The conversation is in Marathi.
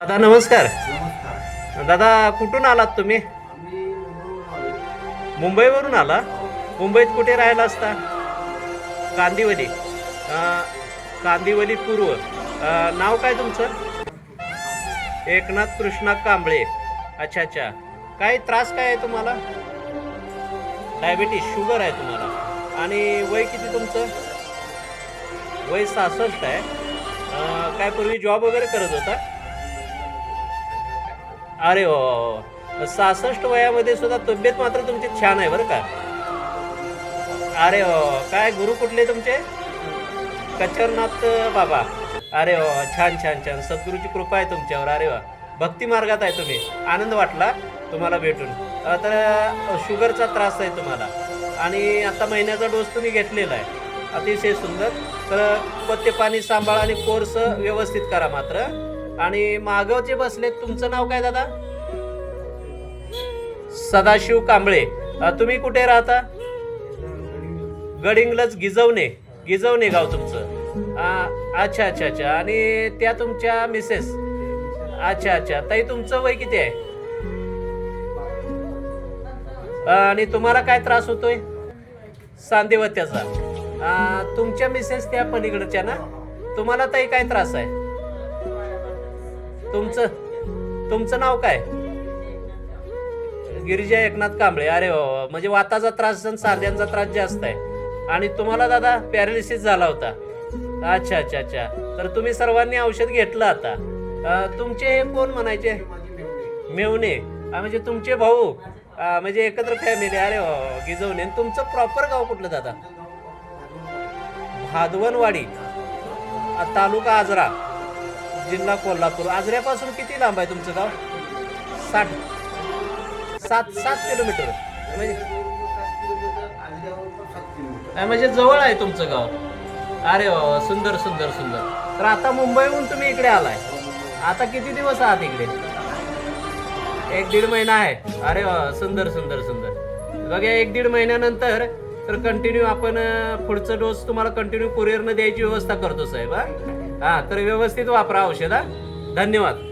दादा नमस्कार. दादा कुठून आलात तुम्ही. मुंबईवरून आला. मुंबईत कुठे राहायला असता? कांदिवली कांदिवली पूर्व. नाव काय तुमचं? एकनाथ कृष्णा कांबळे. अच्छा अच्छा. काय त्रास काय आहे तुम्हाला? डायबिटीस शुगर आहे तुम्हाला. आणि वय किती तुमचं? वय सहासष्ट आहे. काय पूर्वी जॉब वगैरे करत होता? अरे हो, हो, हो सहासष्ट वयामध्ये सुद्धा तब्येत मात्र तुमची छान आहे बरं का? अरे हो, हो. काय गुरु कुठले तुमचे? कचरनाथ बाबा. अरे हो छान छान छान. सद्गुरूची कृपा आहे तुमच्यावर अरे वा. भक्ती मार्गात आहे तुम्ही. आनंद वाटला तुम्हाला भेटून. तर शुगरचा त्रास आहे तुम्हाला. आणि आता महिन्याचा डोस तुम्ही घेतलेला आहे. अतिशय सुंदर. तर पत्ते पाणी सांभाळा आणि कोर्स व्यवस्थित करा मात्र. आणि मागवचे जे बसलेत तुमचं नाव काय दादा? सदाशिव कांबळे. तुम्ही कुठे राहता? गडिंग्लज गिजवणे गिजवणे गाव तुमचं. अच्छा अच्छा अच्छा. आणि त्या तुमच्या मिसेस? अच्छा अच्छा. ताई तुमचं वय किती आहे? आणि तुम्हाला काय त्रास होतोय? सांदेवत्याचा तुमच्या मिसेस त्या पलीकडच्या ना? तुम्हाला ताई काय त्रास आहे? तुमचं तुमचं नाव काय? गिरिजा एकनाथ कांबळे. अरे बाबा म्हणजे वाताचा त्रास आणि सांध्यांचा त्रास जास्त आहे. आणि तुम्हाला दादा पॅरालिसिस झाला होता. अच्छा अच्छा अच्छा. तर तुम्ही सर्वांनी औषध घेतलं आता. तुमचे हे कोण म्हणायचे? मेवणे. म्हणजे तुमचे भाऊ. म्हणजे एकत्र फॅमिली अरे गिजवणे. आणि तुमचं प्रॉपर गाव कुठलं दादा? भादवनवाडी. तालुका आजरा. जिल्हा कोल्हापूर. आजऱ्यापासून किती लांब आहे तुमचं गाव? साठ. सात सात किलोमीटर. म्हणजे? सात किलोमीटर, म्हणजे जवळ आहे तुमचं गाव. अरे वा सुंदर सुंदर सुंदर. तर आता मुंबईहून तुम्ही इकडे आलाय. आता किती दिवस आहात इकडे? एक दीड महिना आहे. अरे वा सुंदर सुंदर सुंदर. बघा एक दीड महिन्यानंतर तर कंटिन्यू आपण पुढचा पुढचं डोस तुम्हाला कंटिन्यू कुरिअरनं द्यायची व्यवस्था करतो साहेब हा. हा तर व्यवस्थित वापरा औषधा. धन्यवाद.